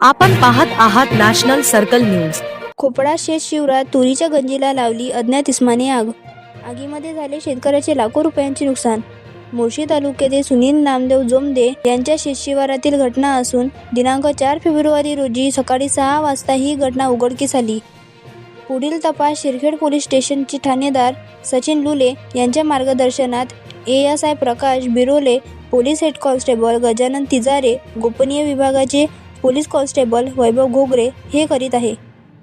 आपण पाहत आहात नॅशनल सर्कल न्यूज. खोपडा शेत शिवरात तुरीच्या गंजीला लावली अज्ञात इस्माने आग. आगीमध्ये झाले शेतकऱ्याचे लाखो रुपयांचे नुकसान. मुळशी तालुक्यातील सुनील नामदेव जोमदे यांच्या शेतशिवारातील घटना असून दिनांक चार फेब्रुवारी रोजी सकाळी सहा वाजता ही घटना उघडकीस आली. पुढील तपास शिरखेड पोलीस स्टेशनचे ठाणेदार सचिन लुले यांच्या मार्गदर्शनात A S I Prakash Birole police head constable Gajanan Tijare गोपनीय विभागाचे पोलीस कॉन्स्टेबल वैभव घोगरे हे करीत आहे.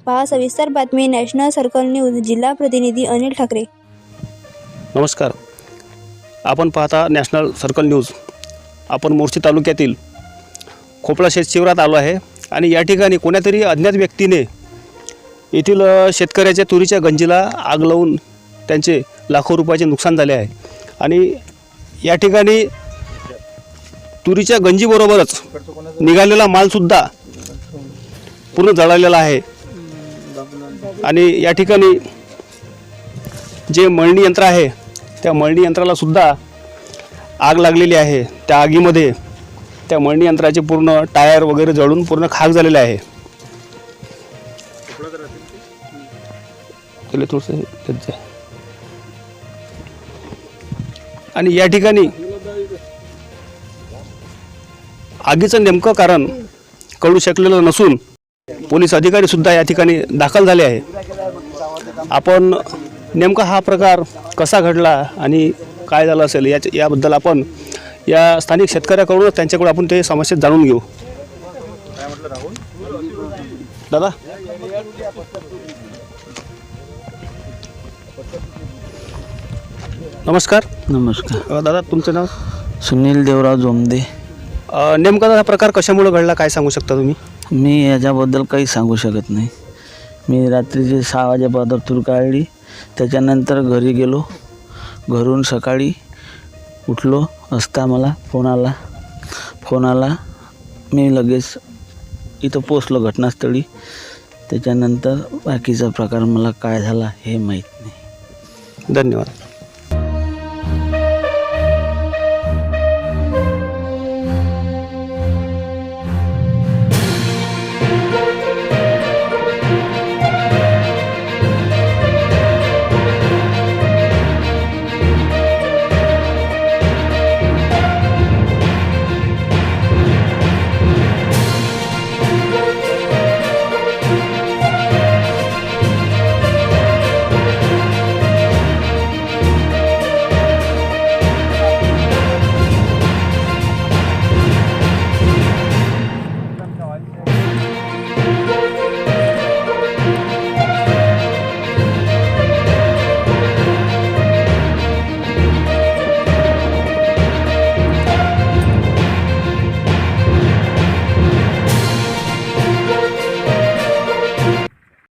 पहा सविस्तर बातमी नॅशनल सर्कल न्यूज जिल्हा प्रतिनिधी अनिल ठाकरे. नमस्कार. आपण पाहता नॅशनल सर्कल न्यूज. आपण मोर्शी तालुक्यातील खोपळा शेत शिवरात आलो आहे आणि या ठिकाणी कोण्यातरी अज्ञात व्यक्तीने येथील शेतकऱ्याच्या तुरीच्या गंजीला आग लावून त्यांचे लाखो रुपयाचे नुकसान झाले आहे. आणि या ठिकाणी तुरीच्या गंजीबरोबरच निघालेला मालसुद्धा पूर्ण जळालेला आहे. आणि या ठिकाणी जे मळणी यंत्र आहे त्या मळणी यंत्रालासुद्धा आग लागलेली आहे. त्या आगीमध्ये त्या मळणी यंत्राचे पूर्ण टायर वगैरे जळून पूर्ण खाक झालेले आहे. त्याला थोडंसं हे आणि या ठिकाणी आगीचं नेमकं कारण कळू शकलेलं नसून पोलीस अधिकारी सुद्धा या ठिकाणी दाखल झाले आहे. आपण नेमका हा प्रकार कसा घडला आणि काय झालं असेल याच्या याबद्दल आपण या स्थानिक शेतकऱ्याकडूनच त्यांच्याकडून आपण ते समस्या जाणून घेऊ. दादा? नमस्कार. नमस्कार. दादा तुमचं नाव? सुनील देवराव जोमदे. अ, नेमका हा प्रकार कशामुळे घडला? काय सांगू शकता तुम्ही? मी याच्याबद्दल काही सांगू शकत नाही. मी रात्रीचे सहा वाजेपर्यंत तूर काढली. त्याच्यानंतर घरी गेलो. घरून सकाळी उठलो. असता मला फोन आला. फोन आला. मी लगेच इथं पोचलो घटनास्थळी. त्याच्यानंतर बाकीचा प्रकार मला काय झाला हे माहीत नाही. धन्यवाद.